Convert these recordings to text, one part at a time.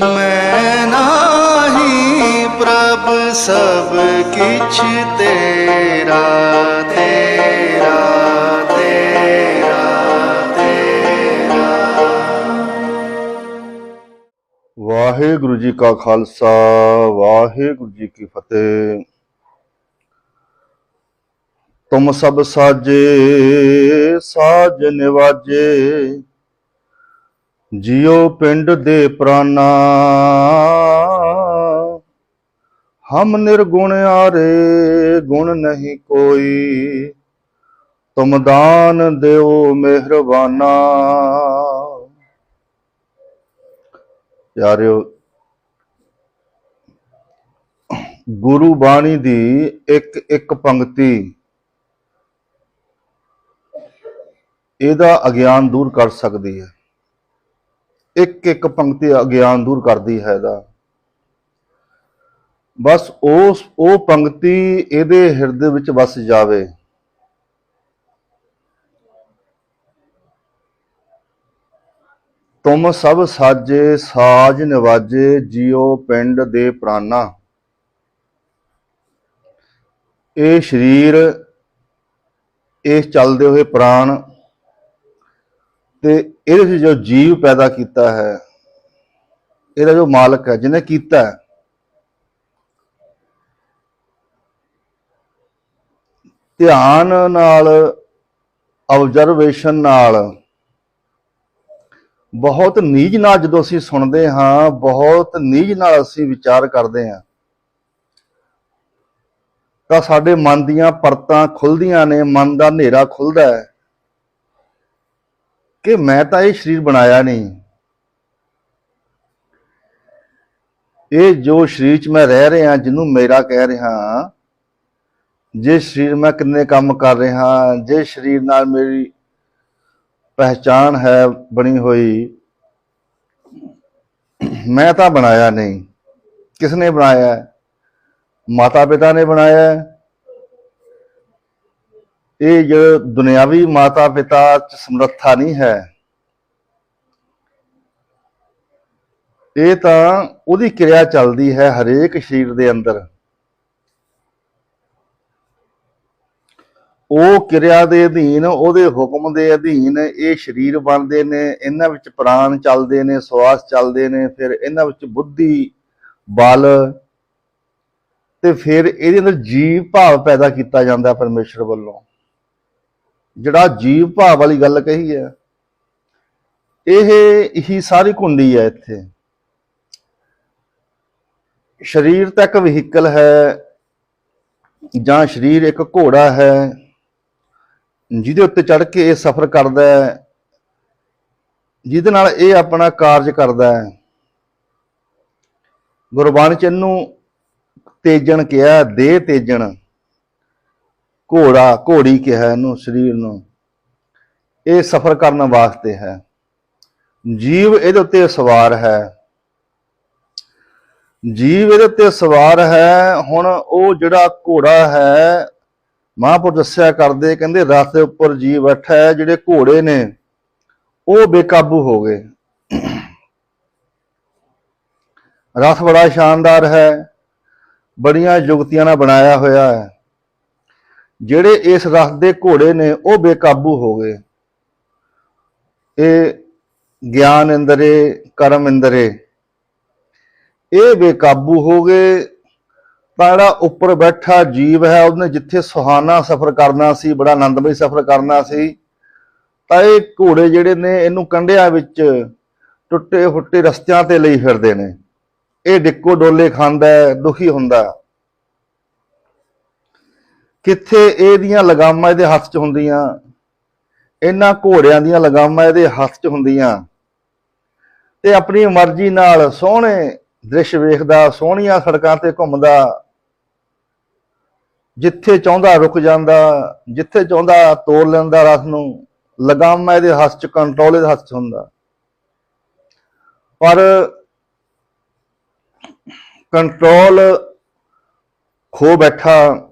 ਮੈਂ ਨਾਹੀ ਪ੍ਰਭ ਸਭ ਕਿਛ ਤੇਰਾ ਤੇਰਾ ਤੇਰਾ ਤੇਰਾ। ਵਾਹਿਗੁਰੂ ਜੀ ਕਾ ਖਾਲਸਾ, ਵਾਹਿਗੁਰੂ ਜੀ ਕੀ ਫਤਿਹ। ਤੁਮ ਸਭ ਸਾਜੇ, ਸਾਜ ਨਿਵਾਜੇ। ਜਿਉ ਪਿੰਡ ਦੇ ਪ੍ਰਾਨਾ ਹਮ ਨਿਰਗੁਣ ਆਰੇ, ਗੁਣ ਨਹੀਂ ਕੋਈ। ਤੁਮ ਦਾਨ ਦਿਓ ਮਿਹਰਬਾਨਾ। ਪਿਆਰਿਓ, ਗੁਰੂ ਬਾਣੀ ਦੀ ਇੱਕ ਇੱਕ ਪੰਕਤੀ ਇਹਦਾ ਅਗਿਆਨ ਦੂਰ ਕਰ ਸਕਦੀ ਹੈ। ਇੱਕ ਇੱਕ ਪੰਕਤੀ ਅਗਿਆਨ ਦੂਰ ਕਰਦੀ ਹੈ ਇਹਦਾ ਬਸ ਉਸ, ਉਹ ਪੰਕਤੀ ਇਹਦੇ ਹਿਰਦੇ ਵਿੱਚ ਵਸ ਜਾਵੇ। ਤੁਮ ਸਭ ਸਾਜੇ, ਸਾਜ ਨਿਵਾਜੇ, ਜਿਉ ਪਿੰਡ ਦੇ ਪ੍ਰਾਨਾ। ਇਹ ਸਰੀਰ, ਇਹ ਚੱਲਦੇ ਹੋਏ ਪ੍ਰਾਣ ਤੇ ਇਹਦੇ ਵਿੱਚ ਜੋ ਜੀਵ ਪੈਦਾ ਕੀਤਾ ਹੈ, ਇਹਦਾ ਜੋ ਮਾਲਕ ਹੈ, ਜਿਹਨੇ ਕੀਤਾ ਹੈ, ਧਿਆਨ ਨਾਲ ਆਬਜ਼ਰਵੇਸ਼ਨ ਨਾਲ, ਬਹੁਤ ਨੀਝ ਨਾਲ ਜਦੋਂ ਅਸੀਂ ਸੁਣਦੇ ਹਾਂ, ਬਹੁਤ ਨੀਝ ਨਾਲ ਅਸੀਂ ਵਿਚਾਰ ਕਰਦੇ ਹਾਂ, ਤਾਂ ਸਾਡੇ ਮਨ ਦੀਆਂ ਪਰਤਾਂ ਖੁੱਲਦੀਆਂ ਨੇ, ਮਨ ਦਾ ਹਨੇਰਾ ਖੁੱਲਦਾ ਹੈ। ਕਿ ਮੈਂ ਤਾਂ ਇਹ ਸਰੀਰ ਬਣਾਇਆ ਨਹੀਂ। ਇਹ ਜੋ ਸਰੀਰ 'ਚ ਮੈਂ ਰਹਿ ਰਿਹਾ, ਜਿਹਨੂੰ ਮੇਰਾ ਕਹਿ ਰਿਹਾ, ਜੇ ਸਰੀਰ ਮੈਂ ਕਿੰਨੇ ਕੰਮ ਕਰ ਰਿਹਾ, ਜੇ ਸਰੀਰ ਨਾਲ ਮੇਰੀ ਪਹਿਚਾਨ ਹੈ, ਬਣੀ ਹੋਈ, ਮੈਂ ਤਾਂ ਬਣਾਇਆ ਨਹੀਂ। ਕਿਸ ਨੇ ਬਣਾਇਆ? ਮਾਤਾ ਪਿਤਾ ਨੇ ਬਣਾਇਆ। ਇਹ ਜੋ ਦੁਨਿਆਵੀ ਮਾਤਾ ਪਿਤਾ ਚ ਸਮਰੱਥਾ ਨਹੀਂ ਹੈ, ਇਹ ਤਾਂ ਉਹਦੀ ਕਿਰਿਆ ਚੱਲਦੀ ਹੈ ਹਰੇਕ ਸਰੀਰ ਦੇ ਅੰਦਰ। ਉਹ ਕਿਰਿਆ ਦੇ ਅਧੀਨ, ਉਹਦੇ ਹੁਕਮ ਦੇ ਅਧੀਨ ਇਹ ਸਰੀਰ ਬਣਦੇ ਨੇ, ਇਹਨਾਂ ਵਿੱਚ ਪ੍ਰਾਣ ਚੱਲਦੇ ਨੇ, ਸਵਾਸ ਚੱਲਦੇ ਨੇ, ਫਿਰ ਇਹਨਾਂ ਵਿੱਚ ਬੁੱਧੀ, ਬਲ ਤੇ ਫਿਰ ਇਹਦੇ ਅੰਦਰ ਜੀਵ ਭਾਵ ਪੈਦਾ ਕੀਤਾ ਜਾਂਦਾ ਪਰਮੇਸ਼ਰ ਵੱਲੋਂ। ਜਿਹੜਾ ਜੀਵ ਭਾਵ ਵਾਲੀ ਗੱਲ ਕਹੀ ਹੈ, ਇਹ ਹੀ ਸਾਰੀ ਕੁੰਡੀ ਹੈ ਇੱਥੇ। ਸਰੀਰ ਤਾਂ ਇੱਕ ਵਹੀਕਲ ਹੈ ਜਾਂ ਸਰੀਰ ਇੱਕ ਘੋੜਾ ਹੈ, ਜਿਹਦੇ ਉੱਤੇ ਚੜ ਕੇ ਇਹ ਸਫ਼ਰ ਕਰਦਾ ਹੈ, ਜਿਹਦੇ ਨਾਲ ਇਹ ਆਪਣਾ ਕਾਰਜ ਕਰਦਾ ਹੈ। ਗੁਰਬਾਣੀ ਚ ਇਹਨੂੰ ਤੇਜਣ ਕਿਹਾ, ਦੇਹ ਤੇਜਣ। ਘੋੜਾ, ਘੋੜੀ ਕਿਹਾ ਇਹਨੂੰ, ਸਰੀਰ ਨੂੰ। ਇਹ ਸਫ਼ਰ ਕਰਨ ਵਾਸਤੇ ਹੈ। ਜੀਵ ਇਹਦੇ ਉੱਤੇ ਸਵਾਰ ਹੈ। ਜੀਵ ਇਹਦੇ ਉੱਤੇ ਸਵਾਰ ਹੈ। ਹੁਣ ਉਹ ਜਿਹੜਾ ਘੋੜਾ ਹੈ ਮਹਾਂਪੁਰ ਦੱਸਿਆ ਕਰਦੇ, ਕਹਿੰਦੇ ਰਥ ਦੇ ਉੱਪਰ ਜੀਵ ਬੈਠਾ ਹੈ, ਜਿਹੜੇ ਘੋੜੇ ਨੇ, ਉਹ ਬੇਕਾਬੂ ਹੋ ਗਏ। ਰਥ ਬੜਾ ਸ਼ਾਨਦਾਰ ਹੈ। ਬੜੀਆਂ ਯੁਕਤੀਆਂ ਨਾਲ ਬਣਾਇਆ ਹੋਇਆ ਹੈ। ਜਿਹੜੇ ਇਸ ਰਸ ਦੇ ਘੋੜੇ ਨੇ, ਉਹ ਬੇਕਾਬੂ ਹੋ ਗਏ। ਇਹ ਗਿਆਨ ਇੰਦਰੇ, ਕਰਮ ਇੰਦਰੇ, ਇਹ ਬੇਕਾਬੂ ਹੋ ਗਏ। ਤਾਂ ਜਿਹੜਾ ਉੱਪਰ ਬੈਠਾ ਜੀਵ ਹੈ, ਉਹਨੇ ਜਿੱਥੇ ਸੁਹਾਨਾ ਸਫ਼ਰ ਕਰਨਾ ਸੀ, ਬੜਾ ਆਨੰਦਮਈ ਸਫ਼ਰ ਕਰਨਾ ਸੀ, ਤਾਂ ਇਹ ਘੋੜੇ ਜਿਹੜੇ ਨੇ, ਇਹਨੂੰ ਕੰਢਿਆਂ ਵਿੱਚ ਟੁੱਟੇ ਫੁੱਟੇ ਰਸਤਿਆਂ ਤੇ ਲਈ ਫਿਰਦੇ ਨੇ। ਇਹ ਡਿੱਕੋ ਡੋਲੇ ਖਾਂਦਾ ਦੁਖੀ ਹੁੰਦਾ ਕਿੱਥੇ ਇਹਦੀਆਂ ਲਗਾਮਾਂ ਇਹਦੇ ਹੱਥ 'ਚ ਹੁੰਦੀਆਂ? ਇਹਨਾਂ ਘੋੜਿਆਂ ਦੀਆਂ ਲਗਾਮਾਂ ਇਹਦੇ ਹੱਥ 'ਚ ਹੁੰਦੀਆਂ। ਤੇ ਆਪਣੀ ਮਰਜ਼ੀ ਨਾਲ ਸੋਹਣੇ ਦ੍ਰਿਸ਼ ਵੇਖਦਾ, ਸੋਹਣੀਆਂ ਸੜਕਾਂ ਤੇ ਘੁੰਮਦਾ। ਜਿੱਥੇ ਚਾਹੁੰਦਾ ਰੁਕ ਜਾਂਦਾ, ਜਿੱਥੇ ਚਾਹੁੰਦਾ ਤੋੜ ਲੈਂਦਾ ਰਸ ਨੂੰ, ਲਗਾਮਾਂ ਇਹਦੇ ਹੱਥ 'ਚ ਕੰਟਰੋਲ ਇਹਦੇ ਹੱਥ 'ਚ ਹੁੰਦਾ। ਪਰ ਕੰਟਰੋਲ ਖੋ ਬੈਠਾ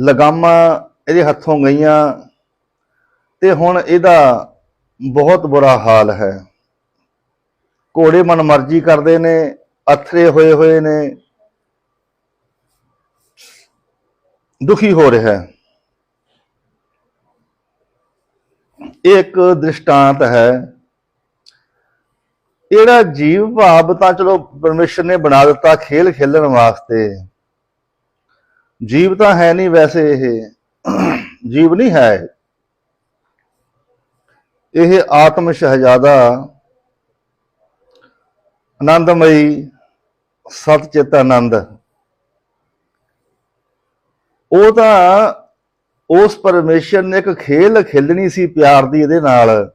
ਲਗਾਮਾਂ ਇਹਦੇ ਹੱਥੋਂ ਗਈਆਂ ਤੇ ਹੁਣ ਇਹਦਾ ਬਹੁਤ ਬੁਰਾ ਹਾਲ ਹੈ। ਘੋੜੇ ਮਨ ਮਰਜ਼ੀ ਕਰਦੇ ਨੇ, ਅਥਰੇ ਹੋਏ ਹੋਏ ਨੇ। ਦੁਖੀ ਹੋ ਰਿਹਾ ਹੈ। ਇਹ ਇੱਕ ਦ੍ਰਿਸ਼ਟਾਂਤ ਹੈ। ਜਿਹੜਾ ਜੀਵ ਭਾਵ ਤਾਂ ਚਲੋ ਪਰਮੇਸ਼ਰ ਨੇ ਬਣਾ ਦਿੱਤਾ ਖੇਲ ਖੇਲਣ ਵਾਸਤੇ। ਜੀਵ ਤਾਂ ਹੈ ਨਹੀਂ ਵੈਸੇ ਇਹ। ਜੀਵ ਨਹੀਂ ਹੈ ਇਹ। ਆਤਮ ਸ਼ਹਜ਼ਾਦਾ, ਆਨੰਦਮਈ ਸਤਚਿਤ ਆਨੰਦ ਉਹ ਤਾਂ ਉਸ ਪਰਮੇਸ਼ਰ ਨੇ ਇੱਕ ਖੇਲ ਖੇਲਣੀ ਸੀ ਪਿਆਰ ਦੀ ਇਹਦੇ ਨਾਲ।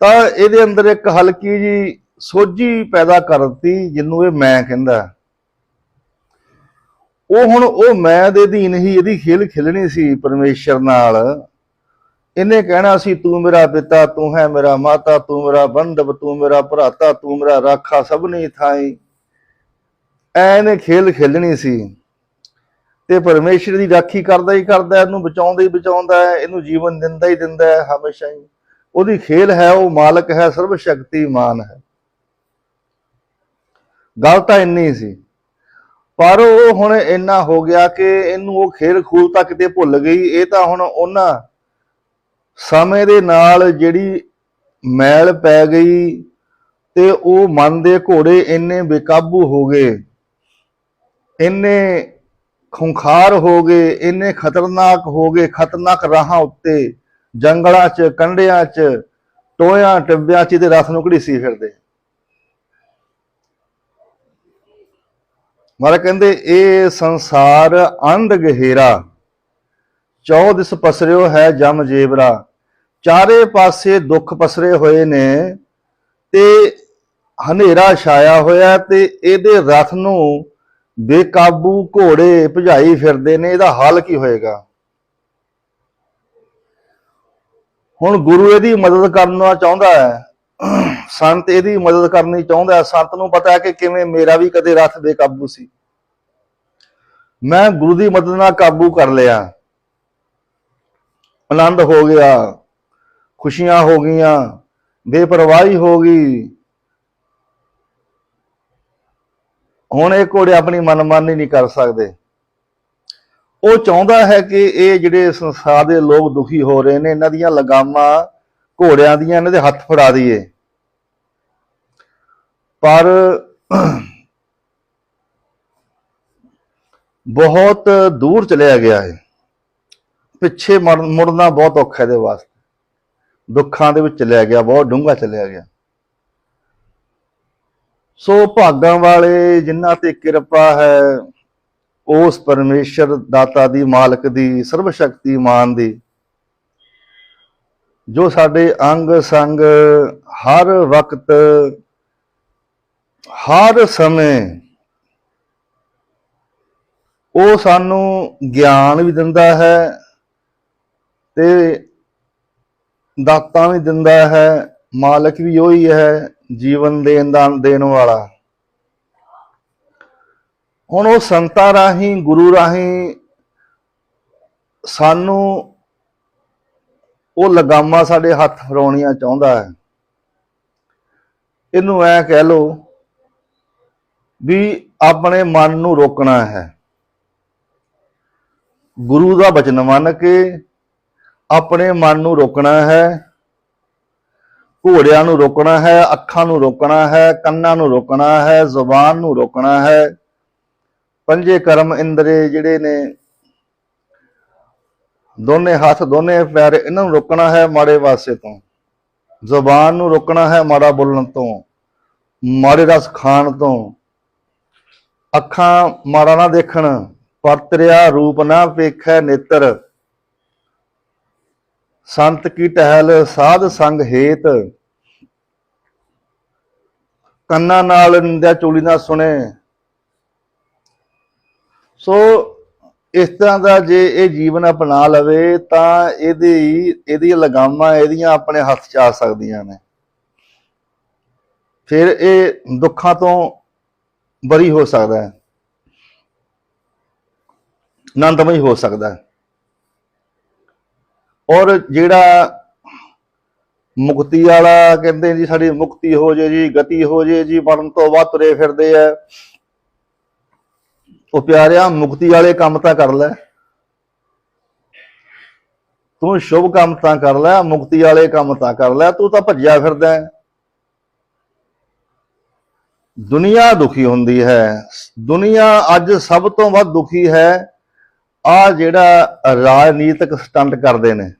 ਤਾਂ ਇਹਦੇ ਅੰਦਰ ਇੱਕ ਹਲਕੀ ਜੀ ਸੋਝੀ ਪੈਦਾ ਕਰਤੀ ਜਿਹਨੂੰ ਇਹ ਮੈਂ ਕਹਿੰਦਾ। ਉਹ ਹੁਣ ਉਹ ਮੈਂ ਦੇ ਅਧੀਨ ਹੀ ਇਹਦੀ ਖੇਲ ਖੇਲਣੀ ਸੀ ਪਰਮੇਸ਼ਰ ਨਾਲ। ਇਹਨੇ ਕਹਿਣਾ ਸੀ, ਤੂੰ ਮੇਰਾ ਪਿਤਾ, ਤੂੰ ਹੈ ਮੇਰਾ ਮਾਤਾ, ਤੂੰ ਮੇਰਾ ਬੰਧਵ, ਤੂੰ ਮੇਰਾ ਭਰਾਤਾ, ਤੂੰ ਮੇਰਾ ਰਾਖਾ ਸਭ ਨਹੀਂ ਥਾਈ। ਐਨੇ ਖੇਲ ਖੇਲਣੀ ਸੀ। ਤੇ ਪਰਮੇਸ਼ਰ ਦੀ ਰਾਖੀ ਕਰਦਾ ਹੀ ਕਰਦਾ, ਇਹਨੂੰ ਬਚਾਉਂਦਾ ਹੀ ਬਚਾਉਂਦਾ ਹੈ ਇਹਨੂੰ ਜੀਵਨ ਦਿੰਦਾ ਹੀ ਦਿੰਦਾ ਹੈ ਹਮੇਸ਼ਾ ਹੀ। ਉਹਦੀ ਖੇਲ ਹੈ, ਉਹ ਮਾਲਕ ਹੈ ਸਰਬ ਸ਼ਕਤੀਮਾਨ ਹੈ। ਗੱਲ ਤਾਂ ਇੰਨੀ ਸੀ। ਪਰ ਉਹ ਹੁਣ ਇੰਨਾ ਹੋ ਗਿਆ ਕਿ ਇਹਨੂੰ ਉਹ ਖੇਲ ਖੂਲ ਤਾਂ ਕਿਤੇ ਭੁੱਲ ਗਈ। ਇਹ ਤਾਂ ਹੁਣ ਉਹਨਾਂ ਸਮੇਂ ਦੇ ਨਾਲ ਜਿਹੜੀ ਮੈਲ ਪੈ ਗਈ ਤੇ ਉਹ ਮਨ ਦੇ ਘੋੜੇ ਇੰਨੇ ਬੇਕਾਬੂ ਹੋ ਗਏ, ਇੰਨੇ ਖੁੰਖਾਰ ਹੋ ਗਏ, ਇੰਨੇ ਖਤਰਨਾਕ ਹੋ ਗਏ, ਖਤਰਨਾਕ ਰਾਹਾਂ ਉੱਤੇ, ਜੰਗਲਾਂ 'ਚ ਕੰਡਿਆਂ 'ਚ, ਟੋਇਆਂ, ਟਿੱਬਿਆਂ 'ਚ ਇਹਦੇ ਰਸ ਨੂੰ ਘੜੀਸੀ ਫਿਰਦੇ? ਮਾਰਾ ਕਹਿੰਦੇ, ਇਹ ਸੰਸਾਰ ਅੰਧ ਗਹਿਰਾ ਚੌਦਿਸ ਪਸਰਿਓ ਹੈ ਜਮ ਜੇਬਰਾ ਚਾਰੇ ਪਾਸੇ ਦੁੱਖ ਪਸਰੇ ਹੋਏ ਨੇ, ਤੇ ਹਨੇਰਾ ਛਾਇਆ ਹੋਇਆ ਤੇ ਇਹਦੇ ਰਥ ਨੂੰ ਬੇਕਾਬੂ ਘੋੜੇ ਭਜਾਈ ਫਿਰਦੇ ਨੇ। ਇਹਦਾ ਹਾਲ ਕੀ ਹੋਏਗਾ? ਹੁਣ ਗੁਰੂ ਇਹਦੀ ਮਦਦ ਕਰਨਾ ਚਾਹੁੰਦਾ ਹੈ। ਸੰਤ ਇਹਦੀ ਮਦਦ ਕਰਨੀ ਚਾਹੁੰਦਾ ਹੈ। ਸੰਤ ਨੂੰ ਪਤਾ ਹੈ ਕਿ ਕਿਵੇਂ ਮੇਰਾ ਵੀ ਕਦੇ ਰਥ ਬੇਕਾਬੂ ਸੀ। ਮੈਂ ਗੁਰੂ ਦੀ ਮਦਦ ਨਾਲ ਕਾਬੂ ਕਰ ਲਿਆ। ਆਨੰਦ ਹੋ ਗਿਆ। ਖੁਸ਼ੀਆਂ ਹੋ ਗਈਆਂ। ਬੇਪਰਵਾਹੀ ਹੋ ਗਈ। ਹੁਣ ਇਹ ਘੋੜੇ ਆਪਣੀ ਮਨਮਾਨੀ ਨਹੀਂ ਕਰ ਸਕਦੇ। ਉਹ ਚਾਹੁੰਦਾ ਹੈ ਕਿ ਇਹ ਜਿਹੜੇ ਸੰਸਾਰ ਦੇ ਲੋਕ ਦੁਖੀ ਹੋ ਰਹੇ ਨੇ, ਇਹਨਾਂ ਦੀਆਂ ਲਗਾਮਾਂ ਘੋੜਿਆਂ ਦੀਆਂ, ਇਹਨਾਂ ਦੇ ਹੱਥ ਫੜਾ ਦਈਏ। ਪਰ ਬਹੁਤ ਦੂਰ ਚਲਿਆ ਗਿਆ ਹੈ। ਪਿੱਛੇ ਮੁੜ- ਮੁੜਨਾ ਬਹੁਤ ਔਖਾ ਇਹਦੇ ਵਾਸਤੇ। ਦੁੱਖਾਂ ਦੇ ਵਿੱਚ ਚਲਿਆ ਗਿਆ, ਬਹੁਤ ਡੂੰਘਾ ਚਲਿਆ ਗਿਆ। ਸੋ ਭਾਗਾਂ ਵਾਲੇ ਜਿਨ੍ਹਾਂ ਤੇ ਕਿਰਪਾ ਹੈ, ਉਸ ਪਰਮੇਸ਼ਰ ਦਾਤਾ ਦੀ, ਮਾਲਕ ਦੀ ਸਰਬ ਸ਼ਕਤੀਮਾਨ ਦੀ, ਜੋ ਸਾਡੇ ਅੰਗ ਸੰਗ ਹਰ ਵਕਤ, ਹਰ ਸਮੇਂ ਉਹ ਸਾਨੂੰ ਗਿਆਨ ਵੀ ਦਿੰਦਾ ਹੈ ਤੇ ਦਾਤਾਂ ਵੀ ਦਿੰਦਾ ਹੈ, ਮਾਲਕ ਵੀ ਉਹੀ ਹੈ ਜੀਵਨ ਦੇਣ ਦਾ ਦੇਣ ਵਾਲਾ। ਹੁਣ ਉਹ ਸੰਤਾਂ ਰਾਹੀਂ, ਗੁਰੂ ਰਾਹੀਂ ਸਾਨੂੰ ਉਹ ਲਗਾਮਾਂ ਸਾਡੇ ਹੱਥ ਫਰਾਉਣੀਆਂ ਚਾਹੁੰਦਾ ਹੈ। ਇਹਨੂੰ ਐ ਕਹਿ ਲੋ ਵੀ ਆਪਣੇ ਮਨ ਨੂੰ ਰੋਕਣਾ ਹੈ। ਗੁਰੂ ਦਾ ਬਚਨ ਮੰਨ ਕੇ ਆਪਣੇ ਮਨ ਨੂੰ ਰੋਕਣਾ ਹੈ, ਘੋੜਿਆਂ ਨੂੰ ਰੋਕਣਾ ਹੈ, ਅੱਖਾਂ ਨੂੰ ਰੋਕਣਾ ਹੈ, ਕੰਨਾਂ ਨੂੰ ਰੋਕਣਾ ਹੈ, ਜ਼ੁਬਾਨ ਨੂੰ ਰੋਕਣਾ ਹੈ। ਪੰਜੇ ਕਰਮ ਇੰਦਰੇ ਜਿਹੜੇ ਨੇ, ਦੋਨੇ ਹੱਥ, ਦੋਨੇ ਪੈਰ ਇਹਨਾਂ ਨੂੰ ਰੋਕਣਾ ਹੈ ਮਾੜੇ ਵਾਸੇ ਤੋਂ। ਜ਼ੁਬਾਨ ਨੂੰ ਰੋਕਣਾ ਹੈ ਮਾੜਾ ਬੋਲਣ ਤੋਂ, ਮਾੜੇ ਰਸ ਖਾਣ ਤੋਂ। ਅੱਖਾਂ ਮਾੜਾ ਨਾ ਦੇਖਣ ਪਰਤਰਿਆ ਰੂਪ ਨਾ ਵੇਖੈ ਨੇਤਰ। ਸੰਤ ਕੀ ਟਹਿਲ ਸਾਧ ਸੰਗ ਹੇਤ। ਕੰਨਾਂ ਨਾਲ ਨਿੰਦਿਆ ਚੋਲੀ ਨਾ ਸੁਣੇ। ਸੋ ਇਸ ਤਰ੍ਹਾਂ ਦਾ ਜੇ ਇਹ ਜੀਵਨ ਅਪਣਾ ਲਵੇ ਤਾਂ ਇਹਦੀ, ਇਹਦੀਆਂ ਲਗਾਮਾਂ ਇਹਦੀਆਂ ਆਪਣੇ ਹੱਥ 'ਚ ਆ ਸਕਦੀਆਂ ਨੇ। ਫਿਰ ਇਹ ਦੁੱਖਾਂ ਤੋਂ ਬਰੀ ਹੋ ਸਕਦਾ ਹੈ। ਆਨੰਦਮਈ ਹੋ ਸਕਦਾ ਹੈ। ਔਰ ਜਿਹੜਾ ਮੁਕਤੀ ਵਾਲਾ ਕਹਿੰਦੇ ਜੀ, ਸਾਡੀ ਮੁਕਤੀ ਹੋ ਜੇ ਜੀ, ਗਤੀ ਹੋ ਜੇ ਜੀ, ਮਰਨ ਤੋਂ ਬਾਅਦ ਤੁਰੇ ਫਿਰਦੇ ਆ। ਉਹ ਪਿਆਰਿਆ, ਮੁਕਤੀ ਵਾਲੇ ਕੰਮ ਤਾਂ ਕਰ ਲੈ। ਤੂੰ ਸ਼ੁਭ ਕੰਮ ਤਾਂ ਕਰ ਲੈ, ਮੁਕਤੀ ਵਾਲੇ ਕੰਮ ਤਾਂ ਕਰ ਲੈ, ਤੂੰ ਤਾਂ ਭੱਜਿਆ ਫਿਰਦਾ ਹੈ। ਦੁਨੀਆ ਦੁਖੀ ਹੁੰਦੀ ਹੈ। ਦੁਨੀਆ ਅੱਜ ਸਭ ਤੋਂ ਵੱਧ ਦੁਖੀ ਹੈ। ਆ ਜਿਹੜਾ ਰਾਜਨੀਤਿਕ ਸਟੰਟ ਕਰਦੇ ਨੇ,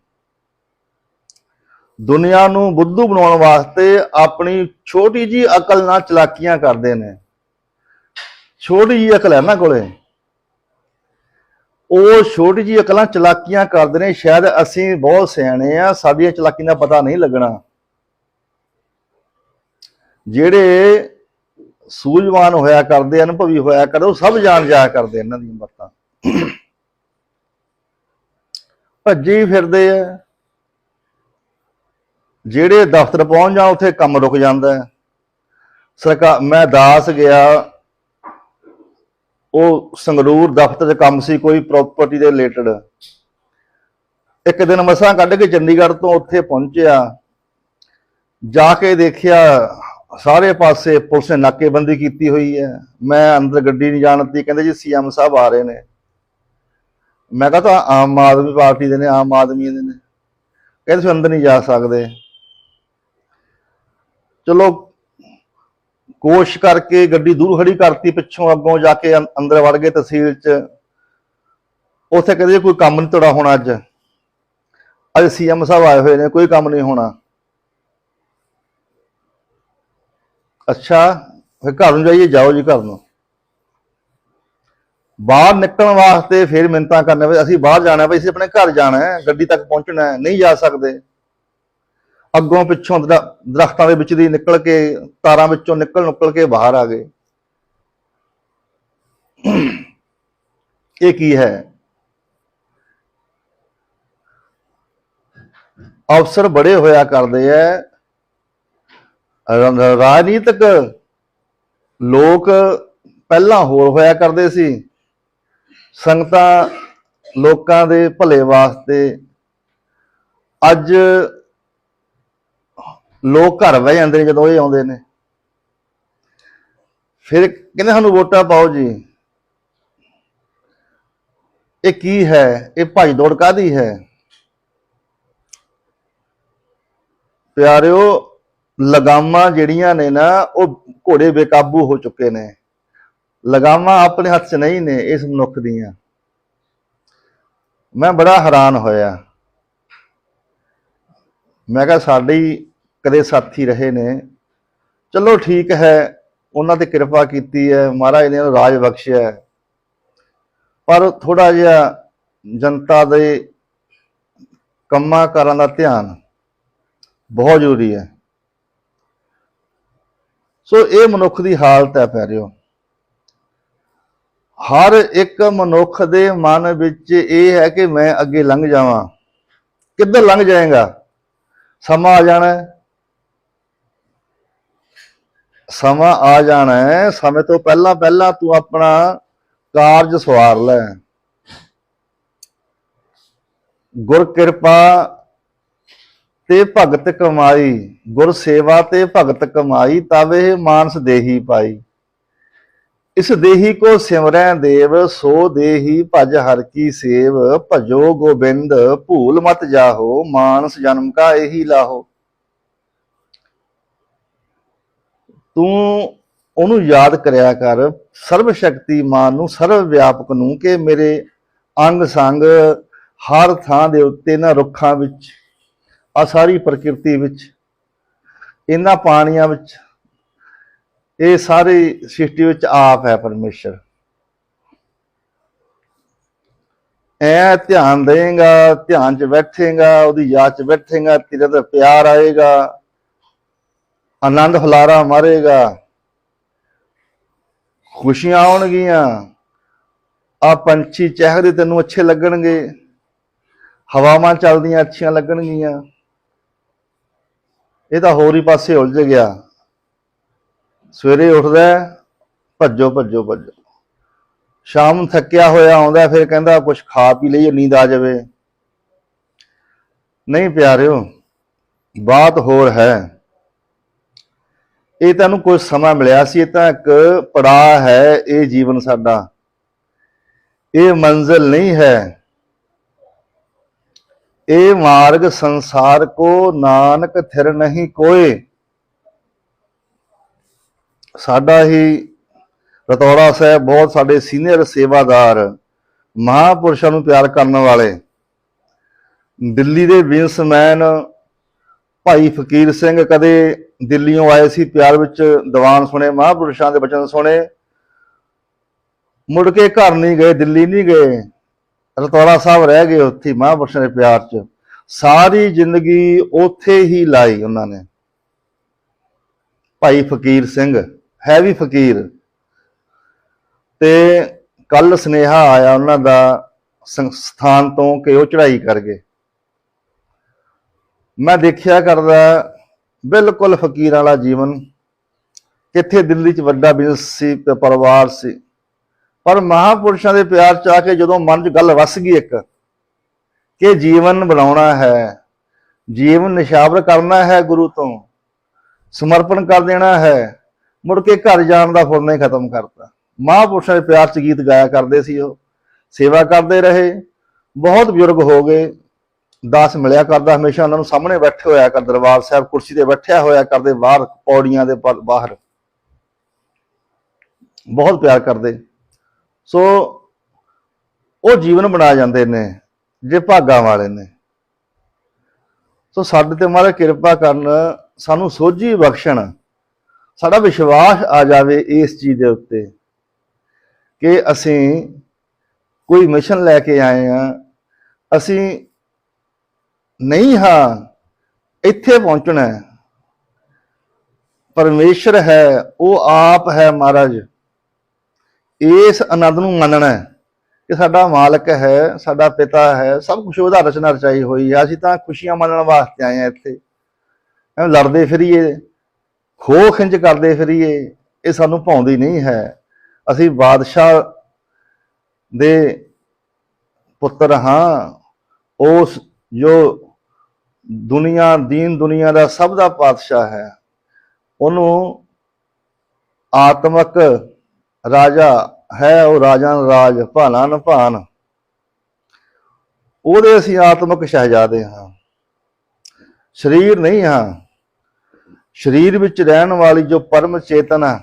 ਦੁਨੀਆ ਨੂੰ ਬੁੱਧੂ ਬਣਾਉਣ ਵਾਸਤੇ ਆਪਣੀ ਛੋਟੀ ਜੀ ਅਕਲ ਨਾਲ ਚਲਾਕੀਆਂ ਕਰਦੇ ਨੇ। ਛੋਟੀ ਜੀ ਅਕਲ ਹੈ ਨਾ ਕੋਲੇ। ਉਹ ਛੋਟੀ ਜੀ ਅਕਲਾਂ ਚਲਾਕੀਆਂ ਕਰਦੇ ਨੇ, ਸ਼ਾਇਦ ਅਸੀਂ ਬਹੁਤ ਸਿਆਣੇ ਆ, ਸਾਡੀਆਂ ਚਲਾਕੀਆਂ ਦਾ ਪਤਾ ਨਹੀਂ ਲੱਗਣਾ। ਜਿਹੜੇ ਸੂਝਵਾਨ ਹੋਇਆ ਕਰਦੇ ਅਨੁਭਵੀ ਹੋਇਆ ਕਰਦੇ, ਉਹ ਸਭ ਜਾਣ ਜਾਇਆ ਕਰਦੇ ਇਹਨਾਂ ਦੀਆਂ ਬਾਤਾਂ ਭੱਜੀ ਫਿਰਦੇ ਆ। ਜਿਹੜੇ ਦਫ਼ਤਰ ਪਹੁੰਚ ਜਾਣ ਉੱਥੇ ਕੰਮ ਰੁਕ ਜਾਂਦਾ ਸਰਕਾਰ ਮੈਂ ਦਾਸ ਗਿਆ। ਉਹ ਸੰਗਰੂਰ ਦਫ਼ਤਰ 'ਚ ਕੰਮ ਸੀ, ਕੋਈ ਪ੍ਰਾਪਰਟੀ ਦੇ ਰਿਲੇਟਡ ਇੱਕ ਦਿਨ ਮਸਾਂ ਕੱਢ ਕੇ ਚੰਡੀਗੜ੍ਹ ਤੋਂ ਉੱਥੇ ਪਹੁੰਚਿਆ। ਜਾ ਕੇ ਦੇਖਿਆ, ਸਾਰੇ ਪਾਸੇ ਪੁਲਿਸ ਨੇ ਨਾਕੇਬੰਦੀ ਕੀਤੀ ਹੋਈ ਹੈ। ਮੈਂ ਅੰਦਰ ਗੱਡੀ ਨਹੀਂ ਜਾਣ ਦਿੱਤੀ, ਕਹਿੰਦੇ ਜੀ ਸੀਐਮ ਸਾਹਿਬ ਆ ਰਹੇ ਨੇ। ਮੈਂ ਕਹਾ ਤਾਂ ਆਮ ਆਦਮੀ ਪਾਰਟੀ ਦੇ ਨੇ, ਆਮ ਆਦਮੀ ਦੇ ਨੇ। ਕਹਿੰਦੇ ਤੁਸੀਂ ਅੰਦਰ ਨਹੀਂ ਜਾ ਸਕਦੇ। ਚਲੋ ਕੋਸ਼ ਕਰਕੇ ਗੱਡੀ ਦੂਰ ਖੜੀ ਕਰਤੀ, ਪਿੱਛੋਂ ਅੱਗੋਂ ਜਾ ਕੇ ਅੰਦਰ ਵੜ ਗਏ ਤਹਿਸੀਲ 'ਚ। ਉੱਥੇ ਕਹਿੰਦੇ ਜੀ ਕੋਈ ਕੰਮ ਨਹੀਂ ਤੁਹਾਡਾ ਹੋਣਾ ਅੱਜ। ਅੱਜ ਸੀਐਮ ਸਾਹਿਬ ਆਏ ਹੋਏ ਨੇ, ਕੋਈ ਕੰਮ ਨਹੀਂ ਹੋਣਾ। ਅੱਛਾ, ਫਿਰ ਘਰ ਨੂੰ ਜਾਈਏ, ਜਾਓ ਜੀ ਘਰ ਨੂੰ। ਬਾਹਰ ਨਿਕਲਣ ਵਾਸਤੇ ਫਿਰ ਮਿੰਤਾਂ ਕਰਨੇ ਵੀ ਅਸੀਂ ਬਾਹਰ ਜਾਣਾ ਵੀ ਅਸੀਂ ਆਪਣੇ ਘਰ ਜਾਣਾ ਹੈ, ਗੱਡੀ ਤੱਕ ਪਹੁੰਚਣਾ ਹੈ, ਨਹੀਂ ਜਾ ਸਕਦੇ। ਅੱਗੋਂ ਪਿੱਛੋਂ ਦਰ- ਦਰਖਤਾਂ ਦੇ ਵਿੱਚ ਦੀ ਨਿਕਲ ਕੇ, ਤਾਰਾਂ ਵਿੱਚੋਂ ਨਿਕਲ ਨੁਕਲ ਕੇ ਬਾਹਰ ਆ ਗਏ। ਇਹ ਕੀ ਹੈ? ਅਫਸਰ ਬੜੇ ਹੋਇਆ ਕਰਦੇ ਐ। ਰਾਜਨੀਤਿਕ ਲੋਕ ਪਹਿਲਾਂ ਹੋਰ ਹੋਇਆ ਕਰਦੇ ਸੀ। ਸੰਗਤਾਂ ਲੋਕਾਂ ਦੇ ਭਲੇ ਵਾਸਤੇ ਅੱਜ ਲੋਕ ਘਰ ਬਹਿ ਜਾਂਦੇ ਨੇ ਜਦੋਂ ਇਹ ਆਉਂਦੇ ਨੇ। ਫਿਰ ਕਹਿੰਦੇ ਸਾਨੂੰ ਵੋਟਾਂ ਪਾਓ ਜੀ। ਇਹ ਕੀ ਹੈ? ਇਹ ਭੱਜ ਦੌੜ ਕਾਦੀ ਹੈ? ਪਿਆਰਿਓ, ਲਗਾਮਾਂ ਜਿਹੜੀਆਂ ਨੇ ਨਾ, ਉਹ ਘੋੜੇ ਬੇਕਾਬੂ ਹੋ ਚੁੱਕੇ ਨੇ। ਲਗਾਵਾਂ ਆਪਣੇ ਹੱਥ 'ਚ ਨਹੀਂ ਨੇ, ਇਸ ਮਨੁੱਖ ਦੀਆਂ। ਮੈਂ ਬੜਾ ਹੈਰਾਨ ਹੋਇਆ। ਮੈਂ ਕਿਹਾ, ਸਾਡੇ ਹੀ ਕਦੇ ਸਾਥੀ ਰਹੇ ਨੇ। ਚਲੋ ਠੀਕ ਹੈ, ਉਹਨਾਂ ਤੇ ਕਿਰਪਾ ਕੀਤੀ ਹੈ, ਮਹਾਰਾਜ ਨੇ ਉਹਨੂੰ ਰਾਜ ਬਖਸ਼ਿਆ ਪਰ ਥੋੜਾ ਜਿਹਾ ਜਨਤਾ ਦੇ ਕੰਮਾਂ ਕਾਰਾਂ ਦਾ ਧਿਆਨ ਬਹੁਤ ਜ਼ਰੂਰੀ ਹੈ। ਸੋ ਇਹ ਮਨੁੱਖ ਦੀ ਹਾਲਤ ਹੈ, ਪਿਆਰਿਓ। ਹਰ ਇੱਕ ਮਨੁੱਖ ਦੇ ਮਨ ਵਿੱਚ ਇਹ ਹੈ ਕਿ ਮੈਂ ਅੱਗੇ ਲੰਘ ਜਾਵਾਂ। ਕਿੱਧਰ ਲੰਘ ਜਾਏਗਾ? ਸਮਾਂ ਆ ਜਾਣਾ ਸਮਾਂ ਆ ਜਾਣਾ ਹੈ। ਸਮੇਂ ਤੋਂ ਪਹਿਲਾਂ ਪਹਿਲਾਂ ਤੂੰ ਆਪਣਾ ਕਾਰਜ ਸਵਾਰ ਲੈ। ਗੁਰ ਕਿਰਪਾ ਤੇ ਭਗਤ ਕਮਾਈ, ਗੁਰ ਸੇਵਾ ਤੇ ਭਗਤ ਕਮਾਈ ਤਵੇ ਮਾਨਸ ਦੇਹੀ ਪਾਈ। ਇਸ ਦੇਹੀ ਕੋ ਸਿਮਰੈ ਦੇਵ, ਸੋ ਦੇਹੀ ਭਜ ਹਰ ਕੀ ਸੇਵ, ਭਜੋ ਗੋਬਿੰਦ, ਭੂਲ ਮਤ ਜਾਹੋ, ਮਾਨਸ ਜਨਮ ਕਾ ਇਹੀ ਲਾਹੋ। ਤੂੰ ਉਹਨੂੰ ਯਾਦ ਕਰਿਆ ਕਰ ਸਰਵ ਸ਼ਕਤੀਮਾਨ ਨੂੰ, ਸਰਵ ਵਿਆਪਕ ਨੂੰ, ਕਿ ਮੇਰੇ ਅੰਗ ਸੰਗ ਹਰ ਥਾਂ ਦੇ ਉੱਤੇ ਨਾ ਰੁੱਖਾਂ ਵਿੱਚ ਆ ਸਾਰੀ ਪ੍ਰਕਿਰਤੀ ਵਿੱਚ, ਇਹਨਾਂ ਪਾਣੀਆਂ ਵਿੱਚ ਇਹ ਸਾਰੀ ਸ੍ਰਿਸ਼ਟੀ ਵਿੱਚ ਆਪ ਹੈ ਪਰਮੇਸ਼ਰ। ਐ ਧਿਆਨ ਦੇਂਗਾ, ਧਿਆਨ 'ਚ ਬੈਠੇਗਾ, ਉਹਦੀ ਯਾਦ 'ਚ ਬੈਠੇਗਾ ਤੇਰੇ ਤੇ ਪਿਆਰ ਆਏਗਾ, ਆਨੰਦ ਹੁਲਾਰਾ ਮਾਰੇਗਾ, ਖੁਸ਼ੀਆਂ ਆਉਣਗੀਆਂ, ਆ ਪੰਛੀ ਚਹਿਕਦੇ ਤੈਨੂੰ ਅੱਛੇ ਲੱਗਣਗੇ, ਹਵਾਵਾਂ ਚੱਲਦੀਆਂ ਅੱਛੀਆਂ ਲੱਗਣਗੀਆਂ। ਇਹ ਤਾਂ ਹੋਰ ਹੀ ਪਾਸੇ ਉਲਝ ਗਿਆ। ਸਵੇਰੇ ਉੱਠਦਾ ਭੱਜੋ ਭੱਜੋ ਭੱਜੋ। ਸ਼ਾਮ ਨੂੰ ਥੱਕਿਆ ਹੋਇਆ ਆਉਂਦਾ ਫਿਰ ਕਹਿੰਦਾ ਕੁਝ ਖਾ ਪੀ ਲਈਏ, ਨੀਂਦ ਆ ਜਾਵੇ। ਨਹੀਂ ਪਿਆਰਿਓ, ਬਾਤ ਹੋਰ ਹੈ। ਇਹ ਤੈਨੂੰ ਕੁਝ ਸਮਾਂ ਮਿਲਿਆ ਸੀ, ਇਹ ਤਾਂ ਇੱਕ ਪੜਾਅ ਹੈ, ਇਹ ਜੀਵਨ ਸਾਡਾ। ਇਹ ਮੰਜ਼ਿਲ ਨਹੀਂ ਹੈ। ਇਹ ਮਾਰਗ ਸੰਸਾਰ ਕੋ ਨਾਨਕ ਥਿਰ ਨਹੀਂ ਕੋਏ। ਸਾਡਾ ਹੀ ਰਤੌੜਾ ਸਾਹਿਬ ਬਹੁਤ ਸਾਡੇ ਸੀਨੀਅਰ ਸੇਵਾਦਾਰ, ਮਹਾਪੁਰਸ਼ਾਂ ਨੂੰ ਪਿਆਰ ਕਰਨ ਵਾਲੇ, ਦਿੱਲੀ ਦੇ ਬਿਜ਼ਨਸਮੈਨ ਭਾਈ ਫਕੀਰ ਸਿੰਘ ਕਦੇ ਦਿੱਲੀੋਂ ਆਏ ਸੀ, ਪਿਆਰ ਵਿੱਚ ਦੀਵਾਨ ਸੁਣੇ, ਮਹਾਪੁਰਸ਼ਾਂ ਦੇ ਬਚਨ ਸੁਣੇ। ਮੁੜ ਕੇ ਘਰ ਨਹੀਂ ਗਏ, ਦਿੱਲੀ ਨਹੀਂ ਗਏ, ਰਤੌੜਾ ਸਾਹਿਬ ਰਹਿ ਗਏ ਉੱਥੇ ਹੀ ਮਹਾਪੁਰਸ਼ਾਂ ਦੇ ਪਿਆਰ 'ਚ। ਸਾਰੀ ਜ਼ਿੰਦਗੀ ਉੱਥੇ ਹੀ ਲਾਈ ਉਹਨਾਂ ਨੇ। ਭਾਈ ਫਕੀਰ ਸਿੰਘ ਹੈ ਵੀ ਫਕੀਰ। ਤੇ ਕੱਲ ਸੁਨੇਹਾ ਆਇਆ ਉਹਨਾਂ ਦਾ ਸੰਸਥਾਨ ਤੋਂ ਕਿ ਉਹ ਚੜ੍ਹਾਈ ਕਰ ਗਏ ਮੈਂ ਦੇਖਿਆ ਕਰਦਾ, ਬਿਲਕੁਲ ਫਕੀਰਾਂ ਵਾਲਾ ਜੀਵਨ। ਕਿੱਥੇ ਦਿੱਲੀ 'ਚ ਵੱਡਾ ਬਿਜ਼ਨਸ ਸੀ ਤੇ ਪਰਿਵਾਰ ਸੀ। ਪਰ ਮਹਾਪੁਰਸ਼ਾਂ ਦੇ ਪਿਆਰ ਚ ਆ ਕੇ ਜਦੋਂ ਮਨ 'ਚ ਗੱਲ ਵਸ ਗਈ ਇੱਕ, ਕਿ ਜੀਵਨ ਬਣਾਉਣਾ ਹੈ, ਜੀਵਨ ਨਿਸ਼ਾਵਰ ਕਰਨਾ ਹੈ ਗੁਰੂ ਤੋਂ, ਸਮਰਪਣ ਕਰ ਦੇਣਾ ਹੈ ਮੁੜ ਕੇ ਘਰ ਜਾਣ ਦਾ ਫੁਰਨਾ ਹੀ ਖਤਮ ਕਰਤਾ। ਮਹਾਪੁਰਸ਼ਾਂ ਦੇ ਪਿਆਰ ਚ ਗੀਤ ਗਾਇਆ ਕਰਦੇ ਸੀ ਉਹ। ਸੇਵਾ ਕਰਦੇ ਰਹੇ। ਬਹੁਤ ਬਜ਼ੁਰਗ ਹੋ ਗਏ। ਦਾਸ ਮਿਲਿਆ ਕਰਦਾ ਹਮੇਸ਼ਾ ਉਹਨਾਂ ਨੂੰ। ਸਾਹਮਣੇ ਬੈਠੇ ਹੋਇਆ ਕਰ ਦਰਬਾਰ ਸਾਹਿਬ, ਕੁਰਸੀ ਤੇ ਬੈਠਿਆ ਹੋਇਆ ਕਰਦੇ ਬਾਹਰ ਪੌੜੀਆਂ ਦੇ ਬਾਹਰ। ਬਹੁਤ ਪਿਆਰ ਕਰਦੇ। ਸੋ ਉਹ ਜੀਵਨ ਬਣਾ ਜਾਂਦੇ ਨੇ, ਜੇ ਭਾਗਾਂ ਵਾਲੇ ਨੇ। ਸੋ ਸਾਡੇ ਤੇ ਮਹਾਰਾਜ ਕਿਰਪਾ ਕਰਨ, ਸਾਨੂੰ ਸੋਝੀ ਬਖਸ਼ਣ। ਸਾਡਾ ਵਿਸ਼ਵਾਸ ਆ ਜਾਵੇ ਇਸ ਚੀਜ਼ ਦੇ ਉੱਤੇ ਕਿ ਅਸੀਂ ਕੋਈ ਮਿਸ਼ਨ ਲੈ ਕੇ ਆਏ ਆ, ਅਸੀਂ ਨਹੀਂ ਹਾਂ, ਇੱਥੇ ਪਹੁੰਚਣਾ ਹੈ। ਪਰਮੇਸ਼ਰ ਹੈ, ਉਹ ਆਪ ਹੈ ਮਹਾਰਾਜ। ਇਸ ਆਨੰਦ ਨੂੰ ਮੰਨਣਾ ਹੈ ਕਿ ਸਾਡਾ ਮਾਲਕ ਹੈ, ਸਾਡਾ ਪਿਤਾ ਹੈ, ਸਭ ਕੁਝ ਉਹਦਾ ਰਚਨਾ ਰਚਾਈ ਹੋਈ ਹੈ। ਅਸੀਂ ਤਾਂ ਖੁਸ਼ੀਆਂ ਮੰਨਣ ਵਾਸਤੇ ਆਏ ਆ ਇੱਥੇ। ਲੜਦੇ ਫਿਰੀਏ। ਖੋ ਖਿੰਜ ਕਰਦੇ ਫਿਰੀਏ, ਇਹ ਸਾਨੂੰ ਭਾਉਂਦੀ ਨਹੀਂ ਹੈ। ਅਸੀਂ ਬਾਦਸ਼ਾਹ ਦੇ ਪੁੱਤਰ ਹਾਂ। ਉਸ ਜੋ ਦੁਨੀਆ, ਦੀਨ ਦੁਨੀਆ ਦਾ ਸਭ ਦਾ ਪਾਤਸ਼ਾਹ ਹੈ, ਉਹਨੂੰ ਆਤਮਕ ਰਾਜਾ ਹੈ, ਉਹ ਰਾਜਾਨ ਰਾਜ ਭਾਨਾ ਨ ਭਾਨ ਉਹਦੇ ਅਸੀਂ ਆਤਮਕ ਸ਼ਹਿਜ਼ਾਦੇ ਹਾਂ। ਸਰੀਰ ਨਹੀਂ ਹਾਂ। ਸਰੀਰ ਵਿੱਚ ਰਹਿਣ ਵਾਲੀ ਜੋ ਪਰਮ ਚੇਤਨ ਹੈ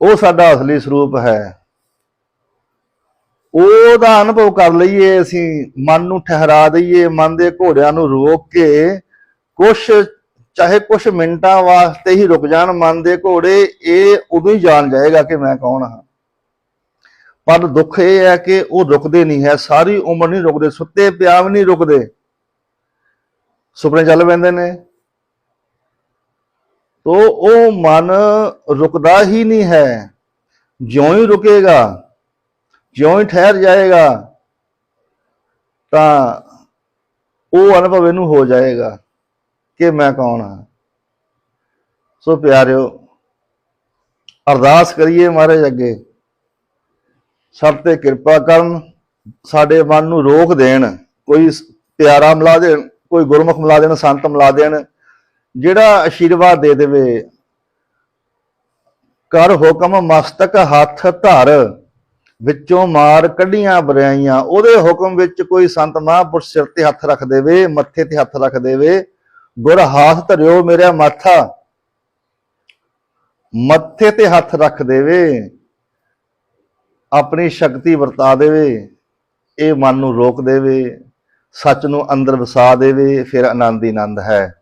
ਉਹ ਸਾਡਾ ਅਸਲੀ ਸਰੂਪ ਹੈ। ਉਹਦਾ ਅਨੁਭਵ ਕਰ ਲਈਏ ਅਸੀਂ, ਮਨ ਨੂੰ ਠਹਿਰਾ ਦਈਏ, ਮਨ ਦੇ ਘੋੜਿਆਂ ਨੂੰ ਰੋਕ ਕੇ, ਕੁਛ, ਚਾਹੇ ਕੁਛ ਮਿੰਟਾਂ ਵਾਸਤੇ ਹੀ ਰੁਕ ਜਾਣ, ਮਨ ਦੇ ਘੋੜੇ, ਇਹ ਉਦੋਂ ਹੀ ਜਾਣ ਜਾਏਗਾ ਕਿ ਮੈਂ ਕੌਣ ਹਾਂ। ਪਰ ਦੁੱਖ ਇਹ ਹੈ ਕਿ ਉਹ ਰੁਕਦੇ ਨਹੀਂ ਹੈ। ਸਾਰੀ ਉਮਰ ਨਹੀਂ ਰੁਕਦੇ, ਸੁੱਤੇ ਪਿਆ ਵੀ ਨਹੀਂ ਰੁਕਦੇ। ਸੁਪਨੇ ਚੱਲ ਪੈਂਦੇ ਨੇ। ਤੋ ਉਹ ਮਨ ਰੁਕਦਾ ਹੀ ਨਹੀਂ ਹੈ। ਜਿਉਂ ਹੀ ਰੁਕੇਗਾ, ਜਿਉਂ ਹੀ ਠਹਿਰ ਜਾਏਗਾ, ਤਾਂ ਉਹ ਅਨੁਭਵ ਇਹਨੂੰ ਹੋ ਜਾਏਗਾ ਕਿ ਮੈਂ ਕੌਣ ਹਾਂ। ਸੋ ਪਿਆਰਿਓ, ਅਰਦਾਸ ਕਰੀਏ ਮਹਾਰਾਜ ਅੱਗੇ। ਸਭ ਤੇ ਕਿਰਪਾ ਕਰਨ, ਸਾਡੇ ਮਨ ਨੂੰ ਰੋਕ ਦੇਣ, ਕੋਈ ਪਿਆਰਾ ਮਿਲਾ ਦੇਣ, ਕੋਈ ਗੁਰਮੁਖ ਮਿਲਾ ਦੇਣ, ਸੰਤ ਮਿਲਾ ਦੇਣ ਜਿਹੜਾ ਆਸ਼ੀਰਵਾਦ ਦੇ ਦੇਵੇ। ਕਰ ਹੁਕਮ ਮਸਤਕ ਹੱਥ ਧਰ, ਵਿੱਚੋਂ ਮਾਰ ਕੱਢੀਆਂ ਬਰਿਆਈਆਂ। ਉਹਦੇ ਹੁਕਮ ਵਿੱਚ ਕੋਈ ਸੰਤ ਮਹਾਂਪੁਰਸ਼ ਸਿਰ ਤੇ ਹੱਥ ਰੱਖ ਦੇਵੇ, ਮੱਥੇ ਤੇ ਹੱਥ ਰੱਖ ਦੇਵੇ। ਗੁਰ ਹਾਥ ਧਰਿਓ ਮੇਰਾ ਮਾਥਾ। ਮੱਥੇ ਤੇ ਹੱਥ ਰੱਖ ਦੇਵੇ। ਆਪਣੀ ਸ਼ਕਤੀ ਵਰਤਾ ਦੇਵੇ। ਇਹ ਮਨ ਨੂੰ ਰੋਕ ਦੇਵੇ। ਸੱਚ ਨੂੰ ਅੰਦਰ ਵਸਾ ਦੇਵੇ। ਫਿਰ ਆਨੰਦ ਹੀ ਆਨੰਦ ਹੈ।